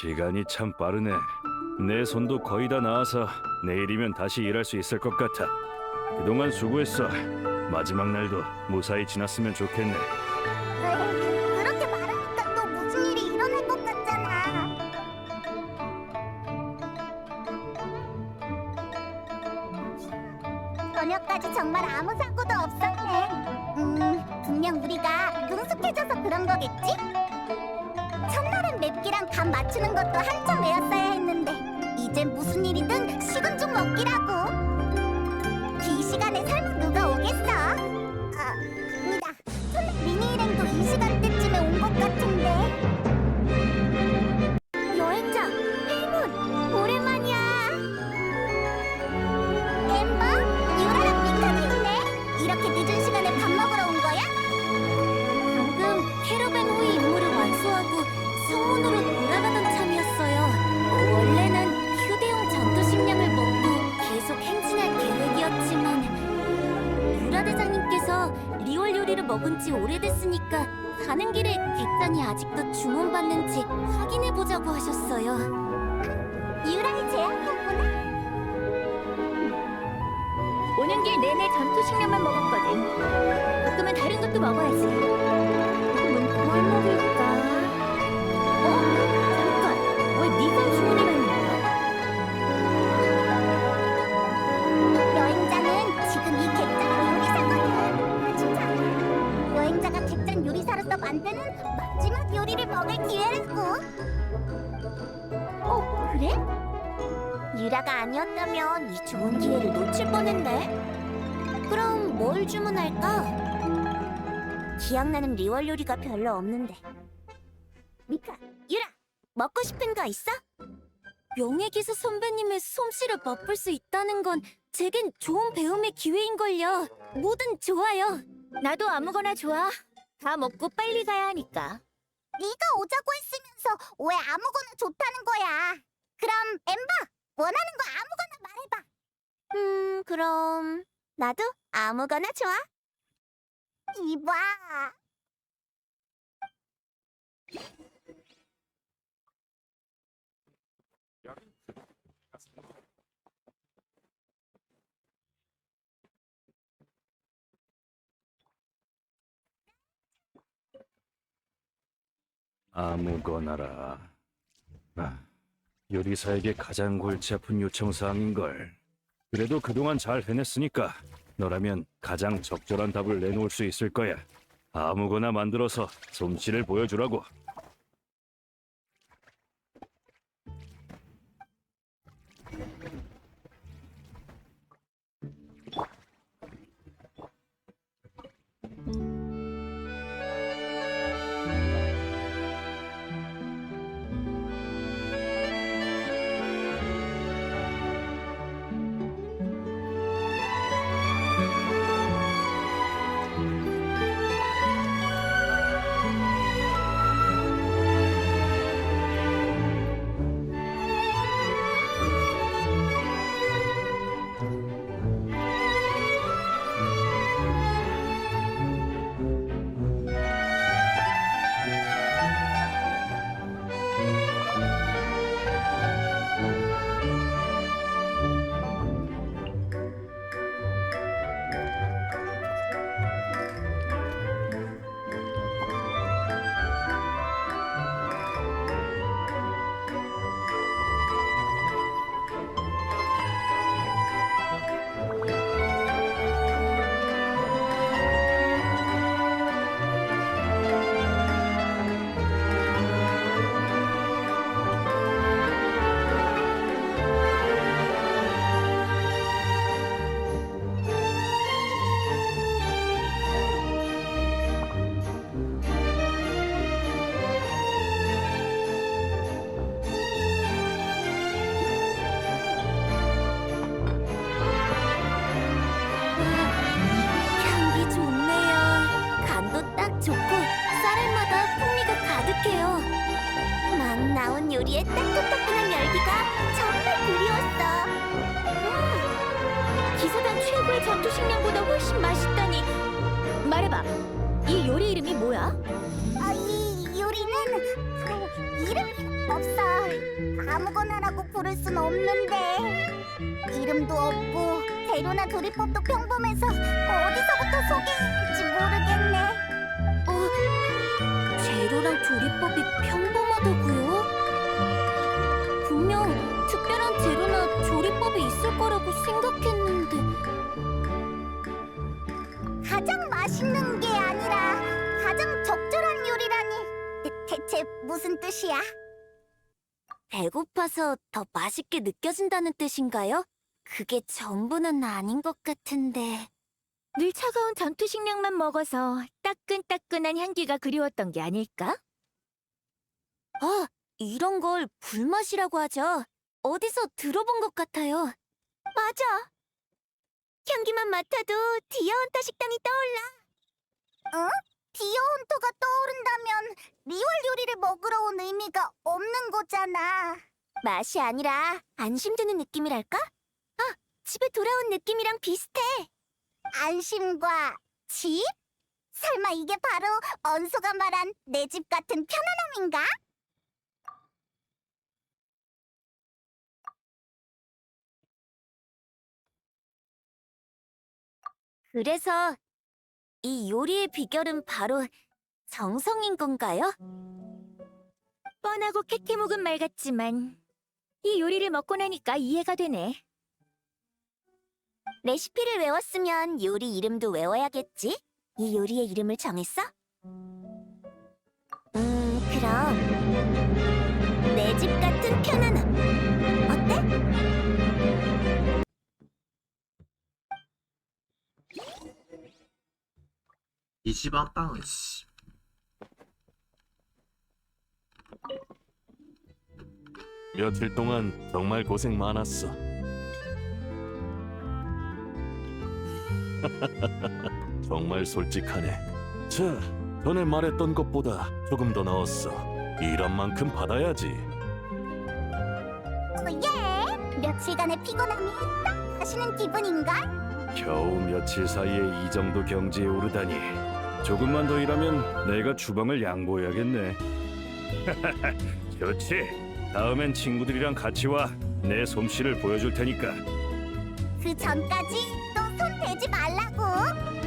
시간이 참 빠르네. 내 손도 거의 다 나아서 내일이면 다시 일할 수 있을 것 같아. 그동안 수고했어. 마지막 날도 무사히 지났으면 좋겠네. 그런 거겠지? 첫날은 맵기랑 간 맞추는 것도 한참 외웠어야 했는데 이젠 무슨 일이든 식은 죽 먹기라고. 요리를 먹은 지 오래됐으니까 가는 길에 객단이 아직도 주문받는지 확인해 보자고 하셨어요. 유라의 제안이었구나. 오는 길 내내 전투 식량만 먹었거든. 가끔은 다른 것도 먹어야지. 유라가 아니었다면 이 좋은 기회를 놓칠 뻔했네. 그럼 뭘 주문할까? 기억나는 리월 요리가 별로 없는데. 미카, 유라, 먹고 싶은 거 있어? 명예 기사 선배님의 솜씨를 맛볼 수 있다는 건 제겐 좋은 배움의 기회인걸요. 뭐든 좋아요. 나도 아무거나 좋아. 다 먹고 빨리 가야 하니까. 네가 오자고 했으면서 왜 아무거나 좋다는 거야? 그럼 엠버 원하는 거 아무거나 말해봐. 음 그럼 나도 아무거나 좋아. 이봐. 아무거나라. 아, 요리사에게 가장 골치 아픈 요청 사항인걸. 그래도 그동안 잘 해냈으니까 너라면 가장 적절한 답을 내놓을 수 있을 거야. 아무거나 만들어서 솜씨를 보여주라고. 말해봐. 이 요리 이름이 뭐야? 아, 이 요리는 그 이름이 없어. 아무거나라고 부를 순 없는데 이름도 없고 재료나 조리법도 평범해서 어디서부터 소개할지 모르겠네. 어, 재료랑 조리법이 평범하다고요? 분명 특별한 재료나 조리법이 있을 거라고 생각했는데 가장 맛있는 게 아니라 가장 적절한 요리라니 대, 대체 무슨 뜻이야? 배고파서 더 맛있게 느껴진다는 뜻인가요? 그게 전부는 아닌 것 같은데 늘 차가운 전투식량만 먹어서 따끈따끈한 향기가 그리웠던 게 아닐까? 아, 이런 걸 불맛이라고 하죠. 어디서 들어본 것 같아요. 맞아. 향기만 맡아도 디어헌터 식당이 떠올라. 디어헌터가 떠오른다면 리월 요리를 먹으러 온 의미가 없는 거잖아. 맛이 아니라 안심되는 느낌이랄까? 아, 집에 돌아온 느낌이랑 비슷해. 안심과 집? 설마 이게 바로 언소가 말한 내 집 같은 편안함인가? 그래서 이 요리의 비결은 바로 정성인 건가요? 뻔하고 캐캐 묵은 말 같지만 이 요리를 먹고 나니까 이해가 되네. 레시피를 외웠으면 요리 이름도 외워야겠지? 이 요리의 이름을 정했어? 음, 그럼 내 집 같은 편안함 이 씨발 땅은 씨. 며칠 동안 정말 고생 많았어. 정말 솔직하네. 자, 전에 말했던 것보다 조금 더 넣었어. 일한 만큼 받아야지. 예! 며칠간의 피곤함이 딱 가시는 기분인가? 겨우 며칠 사이에 이 정도 경지에 오르다니. 조금만 더 일하면 내가 주방을 양보해야겠네. 좋지. 다음엔 친구들이랑 같이 와. 내 솜씨를 보여줄 테니까. 그 전까지 또 손 대지 말라고